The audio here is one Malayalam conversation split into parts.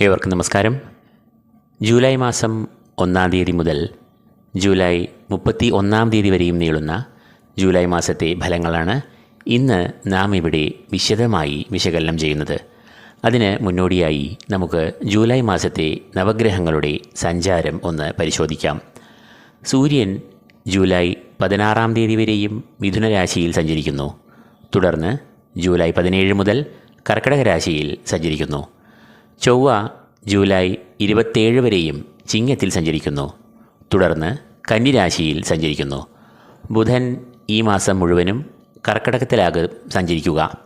ഏവർക്കും നമസ്കാരം. ജൂലൈ മാസം ഒന്നാം തീയതി മുതൽ ജൂലൈ മുപ്പത്തി ഒന്നാം തീയതി വരെയും നീളുന്ന ജൂലൈ മാസത്തെ ഫലങ്ങളാണ് ഇന്ന് നാം ഇവിടെ വിശദമായി വിശകലനം ചെയ്യുന്നത്. അതിന് മുന്നോടിയായി നമുക്ക് ജൂലൈ മാസത്തെ നവഗ്രഹങ്ങളുടെ സഞ്ചാരം ഒന്ന് പരിശോധിക്കാം. സൂര്യൻ ജൂലൈ പതിനാറാം തീയതി വരെയും മിഥുന രാശിയിൽ സഞ്ചരിക്കുന്നു. തുടർന്ന് ജൂലൈ പതിനേഴ് മുതൽ കർക്കിടക രാശിയിൽ സഞ്ചരിക്കുന്നു. ചൊവ്വ ജൂലൈ ഇരുപത്തേഴ് വരെയും ചിങ്ങത്തിൽ സഞ്ചരിക്കുന്നു. തുടർന്ന് കന്നിരാശിയിൽ സഞ്ചരിക്കുന്നു. ബുധൻ ഈ മാസം മുഴുവനും കർക്കിടകത്തിലാകെ സഞ്ചരിക്കുക.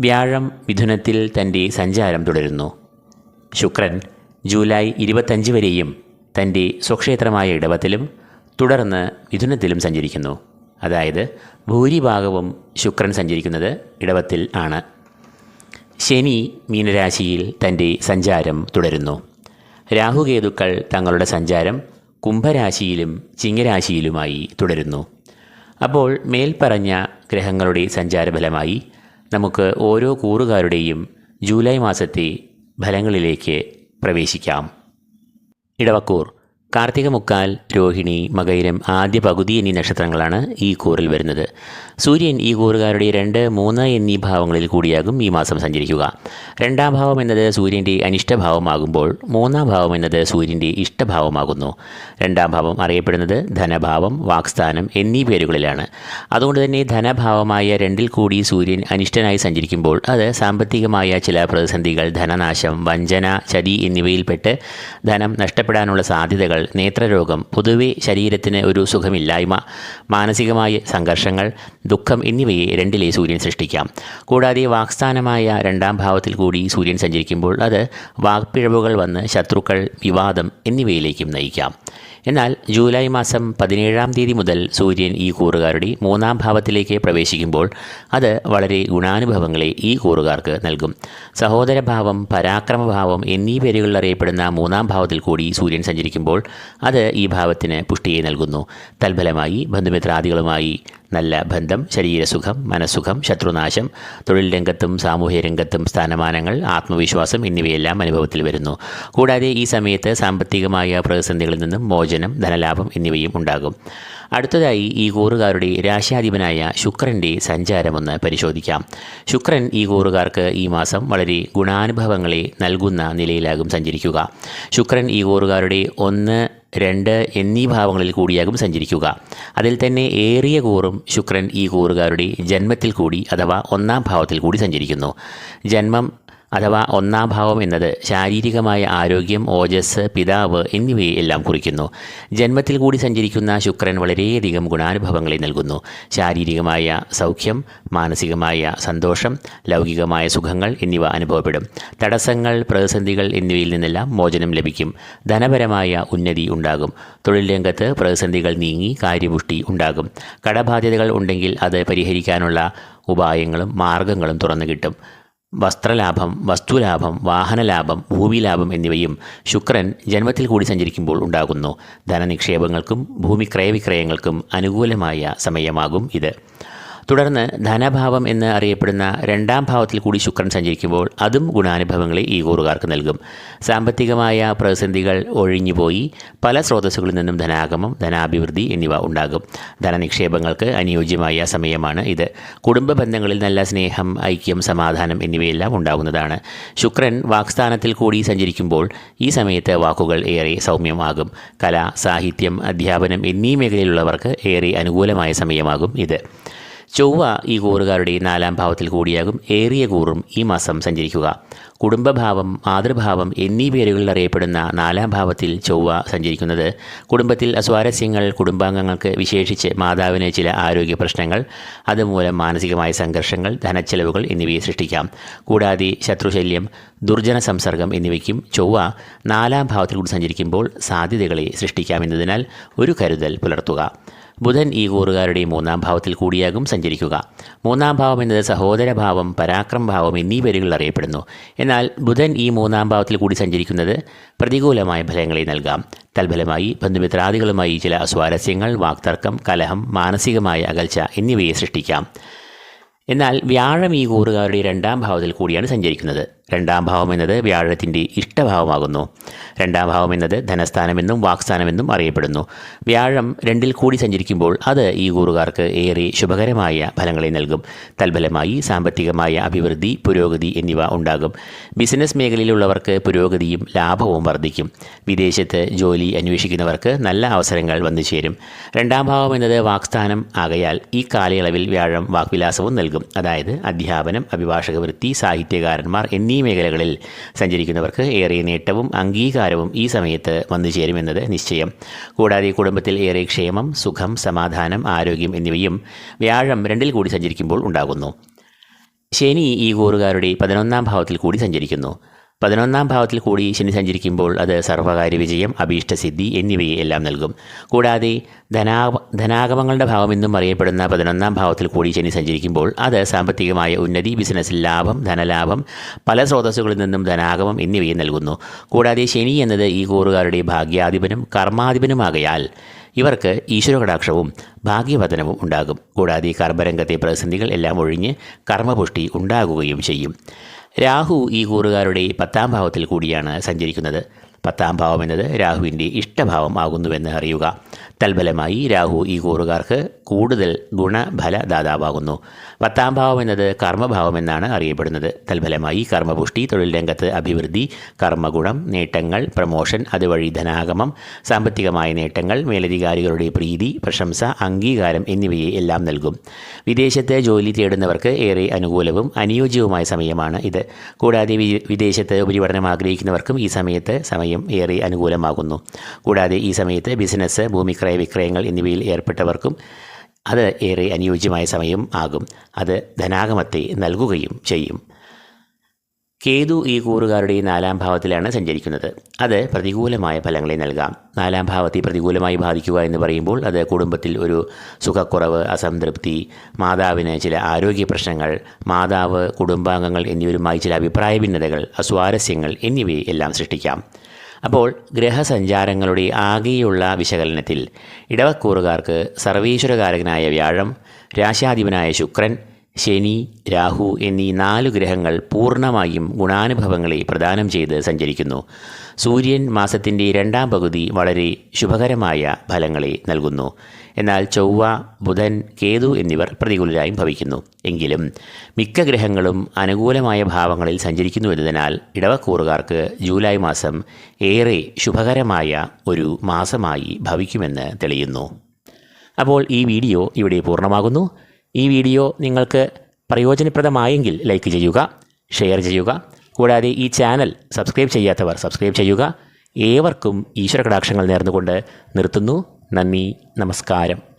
വ്യാഴം മിഥുനത്തിൽ തന്റെ സഞ്ചാരം തുടരുന്നു. ശുക്രൻ ജൂലൈ ഇരുപത്തഞ്ച് വരെയും തന്റെ സ്വക്ഷേത്രമായ ഇടവത്തിലും തുടർന്ന് മിഥുനത്തിലും സഞ്ചരിക്കുന്നു. അതായത് ഭൂരിഭാഗവും ശുക്രൻ സഞ്ചരിക്കുന്നത് ഇടവത്തിൽ ആണ്. ശനി മീനരാശിയിൽ തന്റെ സഞ്ചാരം തുടരുന്നു. രാഹുകേതുക്കൾ തങ്ങളുടെ സഞ്ചാരം കുംഭരാശിയിലും ചിങ്ങരാശിയിലുമായി തുടരുന്നു. അപ്പോൾ മേൽപ്പറഞ്ഞ ഗ്രഹങ്ങളുടെ സഞ്ചാരഫലമായി നമുക്ക് ഓരോ കൂറുകാരുടെയും ജൂലൈ മാസത്തെ ഫലങ്ങളിലേക്ക് പ്രവേശിക്കാം. ഇടവക്കൂർ കാർത്തിക മുക്കാൽ രോഹിണി മകൈരം ആദ്യ പകുതി എന്നീ നക്ഷത്രങ്ങളാണ് ഈ കൂറിൽ വരുന്നത്. സൂര്യൻ ഈ കൂറുകാരുടെ രണ്ട് മൂന്ന് എന്നീ ഭാവങ്ങളിൽ കൂടിയാകും ഈ മാസം സഞ്ചരിക്കുക. രണ്ടാം ഭാവം എന്നത് സൂര്യന്റെ അനിഷ്ടഭാവമാകുമ്പോൾ മൂന്നാം ഭാവം എന്നത് സൂര്യന്റെ ഇഷ്ടഭാവമാകുന്നു. രണ്ടാം ഭാവം അറിയപ്പെടുന്നത് ധനഭാവം വാക്സ്ഥാനം എന്നീ പേരുകളിലാണ്. അതുകൊണ്ട് തന്നെ ധനഭാവമായ രണ്ടിൽ കൂടി സൂര്യൻ അനിഷ്ടനായി സഞ്ചരിക്കുമ്പോൾ അത് സാമ്പത്തികമായ ചില പ്രതിസന്ധികൾ ധനനാശം വഞ്ചന ചതി എന്നിവയിൽപ്പെട്ട് ധനം നഷ്ടപ്പെടാനുള്ള സാധ്യതകൾ നേത്രരോഗം പൊതുവെ ശരീരത്തിന് ഒരു സുഖമില്ലായ്മ മാനസികമായ സംഘർഷങ്ങൾ ദുഃഖം എന്നിവയെ രണ്ടിലെ സൂര്യൻ സൃഷ്ടിക്കാം. കൂടാതെ വാക്സ്ഥാനമായ രണ്ടാം ഭാവത്തിൽ കൂടി സൂര്യൻ സഞ്ചരിക്കുമ്പോൾ അത് വാക്പിഴവുകൾ വന്ന് ശത്രുക്കൾ വിവാദം എന്നിവയിലേക്കും നയിക്കാം. എന്നാൽ ജൂലൈ മാസം പതിനേഴാം തീയതി മുതൽ സൂര്യൻ ഈ കൂറുകാരുടെ മൂന്നാം ഭാവത്തിലേക്ക് പ്രവേശിക്കുമ്പോൾ അത് വളരെ ഗുണാനുഭവങ്ങളെ ഈ കൂറുകാർക്ക് നൽകും. സഹോദരഭാവം പരാക്രമഭാവം എന്നീ പേരുകളിൽ അറിയപ്പെടുന്ന മൂന്നാം ഭാവത്തിൽ കൂടി സൂര്യൻ സഞ്ചരിക്കുമ്പോൾ അത് ഈ ഭാവത്തിന് പുഷ്ടിയെ നൽകുന്നു. തൽഫലമായി ബന്ധുമിത്രാദികളുമായി നല്ല ബന്ധം ശരീരസുഖം മനസ്സുഖം ശത്രുനാശം തൊഴിൽ രംഗത്തും സാമൂഹ്യ രംഗത്തും സ്ഥാനമാനങ്ങൾ ആത്മവിശ്വാസം എന്നിവയെല്ലാം അനുഭവത്തിൽ വരുന്നു. കൂടാതെ ഈ സമയത്ത് സാമ്പത്തികമായ പ്രതിസന്ധികളിൽ നിന്നും മോചനം ധനലാഭം എന്നിവയും ഉണ്ടാകും. അടുത്തതായി ഈ കൂറുകാരുടെ രാശാധിപനായ ശുക്രന്റെ സഞ്ചാരമൊന്ന് പരിശോധിക്കാം. ശുക്രൻ ഈ കൂറുകാർക്ക് ഈ മാസം വളരെ ഗുണാനുഭവങ്ങളെ നൽകുന്ന നിലയിലാകും സഞ്ചരിക്കുക. ശുക്രൻ ഈ കൂറുകാരുടെ ഒന്ന് രണ്ട് എന്നീ ഭാവങ്ങളിൽ കൂടിയാകും സഞ്ചരിക്കുക. അതിൽ തന്നെ ഏറിയ കൂറും ശുക്രൻ ഈ കൂറുകാരുടെ ജന്മത്തിൽ കൂടി അഥവാ ഒന്നാം ഭാവത്തിൽ കൂടി സഞ്ചരിക്കുന്നു. ജന്മം അഥവാ ഒന്നാം ഭാവം എന്നത് ശാരീരികമായ ആരോഗ്യം ഓജസ് പിതാവ് എന്നിവയെ എല്ലാം കുറിക്കുന്നു. ജന്മത്തിൽ കൂടി സഞ്ചരിക്കുന്ന ശുക്രൻ വളരെയധികം ഗുണാനുഭവങ്ങളെ നൽകുന്നു. ശാരീരികമായ സൗഖ്യം മാനസികമായ സന്തോഷം ലൗകികമായ സുഖങ്ങൾ എന്നിവ അനുഭവപ്പെടും. തടസ്സങ്ങൾ പ്രതിസന്ധികൾ എന്നിവയിൽ നിന്നെല്ലാം മോചനം ലഭിക്കും. ധനപരമായ ഉന്നതി ഉണ്ടാകും. തൊഴിൽ രംഗത്ത് പ്രതിസന്ധികൾ നീങ്ങി കാര്യപുഷ്ടി ഉണ്ടാകും. കടബാധ്യതകൾ ഉണ്ടെങ്കിൽ അത് പരിഹരിക്കാനുള്ള ഉപായങ്ങളും മാർഗങ്ങളും തുറന്നു കിട്ടും. വസ്ത്രലാഭം വസ്തുലാഭം വാഹനലാഭം ഭൂമിലാഭം എന്നിവയും ശുക്രൻ ജന്മത്തിൽ കൂടി സഞ്ചരിക്കുമ്പോൾ ഉണ്ടാകുന്നു. ധനനിക്ഷേപങ്ങൾക്കും ഭൂമി ക്രയവിക്രയങ്ങൾക്കും അനുകൂലമായ സമയമാകും ഇത്. തുടർന്ന് ധനഭാവം എന്ന് അറിയപ്പെടുന്ന രണ്ടാം ഭാവത്തിൽ കൂടി ശുക്രൻ സഞ്ചരിക്കുമ്പോൾ അതും ഗുണാനുഭവങ്ങളെ ഈ കൂറുകാർക്ക് നൽകും. സാമ്പത്തികമായ പ്രതിസന്ധികൾ ഒഴിഞ്ഞുപോയി പല സ്രോതസ്സുകളിൽ നിന്നും ധനാഗമം ധനാഭിവൃദ്ധി എന്നിവ ഉണ്ടാകും. ധനനിക്ഷേപങ്ങൾക്ക് അനുയോജ്യമായ സമയമാണ് ഇത്. കുടുംബ ബന്ധങ്ങളിൽ നല്ല സ്നേഹം ഐക്യം സമാധാനം എന്നിവയെല്ലാം ഉണ്ടാകുന്നതാണ്. ശുക്രൻ വാക്സ്ഥാനത്തിൽ കൂടി സഞ്ചരിക്കുമ്പോൾ ഈ സമയത്ത് വാക്കുകൾ ഏറെ സൗമ്യമാകും. കല സാഹിത്യം അധ്യാപനം എന്നീ മേഖലയിലുള്ളവർക്ക് ഏറെ അനുകൂലമായ സമയമാകും ഇത്. ചൊവ്വ ഈ കൂറുകാരുടെ നാലാം ഭാവത്തിൽ കൂടിയാകും. ഏറിയ കൂറും ഈ മാസം സഞ്ചരിക്കുക. കുടുംബഭാവം മാതൃഭാവം എന്നീ പേരുകളിൽ അറിയപ്പെടുന്ന നാലാം ഭാവത്തിൽ ചൊവ്വ സഞ്ചരിക്കുന്നത്. കുടുംബത്തിൽ അസ്വാരസ്യങ്ങൾ കുടുംബാംഗങ്ങൾക്ക് വിശേഷിച്ച് മാതാവിന് ചില ആരോഗ്യ പ്രശ്നങ്ങൾ അതുമൂലം മാനസികമായ സംഘർഷങ്ങൾ ധനച്ചെലവുകൾ എന്നിവയെ സൃഷ്ടിക്കാം. കൂടാതെ ശത്രുശല്യം ദുർജന സംസർഗം എന്നിവയ്ക്കും ചൊവ്വ നാലാം ഭാവത്തിൽ കൂടി സഞ്ചരിക്കുമ്പോൾ സാധ്യതകളെ സൃഷ്ടിക്കാമെന്നതിനാൽ ഒരു കരുതൽ പുലർത്തുക. ബുധൻ ഈ കൂറുകാരുടെ മൂന്നാം ഭാവത്തിൽ കൂടിയാകും സഞ്ചരിക്കുക. മൂന്നാം ഭാവം എന്നത് സഹോദരഭാവം പരാക്രമഭാവം എന്നീ പേരുകളിൽ അറിയപ്പെടുന്നു. എന്നാൽ ബുധൻ ഈ മൂന്നാം ഭാവത്തിൽ കൂടി സഞ്ചരിക്കുന്നത് പ്രതികൂലമായ ഫലങ്ങളെ നൽകാം. തൽഫലമായി ബന്ധുമിത്രാദികളുമായി ചില സ്വാരസ്യങ്ങൾ വാക്തർക്കം കലഹം മാനസികമായ അകൽച്ച എന്നിവയെ സൃഷ്ടിക്കാം. എന്നാൽ വ്യാഴം ഈ കൂറുകാരുടെ രണ്ടാം ഭാവത്തിൽ കൂടിയാണ് സഞ്ചരിക്കുന്നത്. രണ്ടാം ഭാവം എന്നത് വ്യാഴത്തിന്റെ ഇഷ്ടഭാവമാകുന്നു. രണ്ടാം ഭാവം എന്നത് ധനസ്ഥാനമെന്നും വാക്സ്ഥാനമെന്നും അറിയപ്പെടുന്നു. വ്യാഴം രണ്ടിൽ കൂടി സഞ്ചരിക്കുമ്പോൾ അത് ഈ കൂറുകാർക്ക് ഏറെ ശുഭകരമായ ഫലങ്ങളെ നൽകും. തൽഫലമായി സാമ്പത്തികമായ അഭിവൃദ്ധി പുരോഗതി എന്നിവ ഉണ്ടാകും. ബിസിനസ് മേഖലയിലുള്ളവർക്ക് പുരോഗതിയും ലാഭവും വർദ്ധിക്കും. വിദേശത്ത് ജോലി അന്വേഷിക്കുന്നവർക്ക് നല്ല അവസരങ്ങൾ വന്നു ചേരും. രണ്ടാം ഭാവം എന്നത് വാക്സ്ഥാനം ആകയാൽ ഈ കാലയളവിൽ വ്യാഴം വാക്വിലാസവും നൽകും. അതായത് അധ്യാപനം അഭിഭാഷക വൃത്തി സാഹിത്യകാരന്മാർ എന്നീ മേഖലകളിൽ സഞ്ചരിക്കുന്നവർക്ക് ഏറെ നേട്ടവും അംഗീകാരവും ഈ സമയത്ത് വന്നു ചേരുമെന്നത് നിശ്ചയം. കൂടാതെ കുടുംബത്തിൽ ഏറെ ക്ഷേമം സുഖം സമാധാനം ആരോഗ്യം എന്നിവയും വ്യാഴം രണ്ടിൽ കൂടി സഞ്ചരിക്കുമ്പോൾ ഉണ്ടാകുന്നു. ശനി ഈ കൂറുകാരുടെ പതിനൊന്നാം ഭാവത്തിൽ കൂടി സഞ്ചരിക്കുന്നു. പതിനൊന്നാം ഭാവത്തിൽ കൂടി ശനി സഞ്ചരിക്കുമ്പോൾ അത് സർവകാര്യ വിജയം അഭീഷ്ടസിദ്ധി എന്നിവയെ എല്ലാം നൽകും. കൂടാതെ ധനാ ധനാഗമങ്ങളുടെ ഭാവം എന്നും അറിയപ്പെടുന്ന പതിനൊന്നാം ഭാവത്തിൽ കൂടി ശനി സഞ്ചരിക്കുമ്പോൾ അത് സാമ്പത്തികമായ ഉന്നതി ബിസിനസ്സിൽ ലാഭം ധനലാഭം പല സ്രോതസ്സുകളിൽ നിന്നും ധനാഗമം എന്നിവയെ നൽകുന്നു. കൂടാതെ ശനി എന്നത് ഈ കൂറുകാരുടെ ഭാഗ്യാധിപനും കർമാധിപനുമാകയാൽ ഇവർക്ക് ഈശ്വരകടാക്ഷവും ഭാഗ്യവദനവും ഉണ്ടാകും. കൂടാതെ കർമ്മരംഗത്തെ പ്രതിസന്ധികൾ എല്ലാം ഒഴിഞ്ഞ് കർമ്മപുഷ്ടി ഉണ്ടാകുകയും ചെയ്യും. രാഹു ഈ കൂറുകാരുടെ പത്താം ഭാവത്തിൽ കൂടിയാണ് സഞ്ചരിക്കുന്നത്. പത്താം ഭാവം എന്നത് രാഹുവിന്റെ ഇഷ്ടഭാവം ആകുന്നുവെന്ന് അറിയുക. തൽഫലമായി രാഹു ഈ കൂറുകാർക്ക് കൂടുതൽ ഗുണഫലദാതാവാകുന്നു. പത്താം ഭാവം എന്നത് കർമ്മഭാവം എന്നാണ് അറിയപ്പെടുന്നത്. തൽഫലമായി കർമ്മപുഷ്ടി തൊഴിൽ രംഗത്ത് അഭിവൃദ്ധി കർമ്മഗുണം നേട്ടങ്ങൾ പ്രമോഷൻ അതുവഴി ധനാഗമം സാമ്പത്തികമായ നേട്ടങ്ങൾ മേലധികാരികളുടെ പ്രീതി പ്രശംസ അംഗീകാരം എന്നിവയെ എല്ലാം നൽകും. വിദേശത്ത് ജോലി തേടുന്നവർക്ക് ഏറെ അനുകൂലവും അനുയോജ്യവുമായ സമയമാണ് ഇത്. കൂടാതെ വിദേശത്ത് ഉപരിപഠനം ആഗ്രഹിക്കുന്നവർക്കും ഈ സമയത്ത് സമയം ഏറെ അനുകൂലമാകുന്നു. കൂടാതെ ഈ സമയത്ത് ബിസിനസ് ഭൂമിക്രയ വിക്രയങ്ങൾ എന്നിവയിൽ ഏർപ്പെട്ടവർക്കും അത് ഏറെ അനുയോജ്യമായ സമയം ആകും. അത് ധനാഗമത്തെ നൽകുകയും ചെയ്യും. കേതു ഈ കൂറുകാരുടെ നാലാം ഭാവത്തിലാണ് സഞ്ചരിക്കുന്നത്. അത് പ്രതികൂലമായ ഫലങ്ങളെ നൽകാം. നാലാം ഭാവത്തെ പ്രതികൂലമായി ബാധിക്കുക എന്ന് പറയുമ്പോൾ അത് കുടുംബത്തിൽ ഒരു സുഖക്കുറവ് അസംതൃപ്തി മാതാവിന് ചില ആരോഗ്യ പ്രശ്നങ്ങൾ മാതാവ് കുടുംബാംഗങ്ങൾ എന്നിവരുമായി ചില അഭിപ്രായ ഭിന്നതകൾ അസ്വാരസ്യങ്ങൾ എന്നിവയെല്ലാം സൃഷ്ടിക്കാം. അപ്പോൾ ഗ്രഹസഞ്ചാരങ്ങളുടെ ആകെയുള്ള വിശകലനത്തിൽ ഇടവക്കൂറുകാർക്ക് സർവീശ്വരകാരകനായ വ്യാഴം രാശാധിപനായ ശുക്രൻ ശനി രാഹു എന്നീ നാലു ഗ്രഹങ്ങൾ പൂർണമായും ഗുണാനുഭവങ്ങളെ പ്രദാനം ചെയ്ത് സഞ്ചരിക്കുന്നു. സൂര്യൻ മാസത്തിന്റെ രണ്ടാം പകുതി വളരെ ശുഭകരമായ ഫലങ്ങളെ നൽകുന്നു. എന്നാൽ ചൊവ്വ ബുധൻ കേതു എന്നിവർ പ്രതികൂലരായും ഭവിക്കുന്നു. എങ്കിലും മിക്ക ഗ്രഹങ്ങളും അനുകൂലമായ ഭാവങ്ങളിൽ സഞ്ചരിക്കുന്നു എന്നതിനാൽ ഇടവക്കൂറുകാർക്ക് ജൂലൈ മാസം ഏറെ ശുഭകരമായ ഒരു മാസമായി ഭവിക്കുമെന്ന് തെളിയുന്നു. അപ്പോൾ ഈ വീഡിയോ ഇവിടെ പൂർണമാകുന്നു. ഈ വീഡിയോ നിങ്ങൾക്ക് പ്രയോജനപ്രദമായെങ്കിൽ ലൈക്ക് ചെയ്യുക ഷെയർ ചെയ്യുക. കൂടാതെ ഈ ചാനൽ സബ്സ്ക്രൈബ് ചെയ്യാത്തവർ സബ്സ്ക്രൈബ് ചെയ്യുക. ഏവർക്കും ഈശ്വര കടാക്ഷങ്ങൾ നേർന്നുകൊണ്ട് നിർത്തുന്നു. നന്ദി നമസ്കാരം.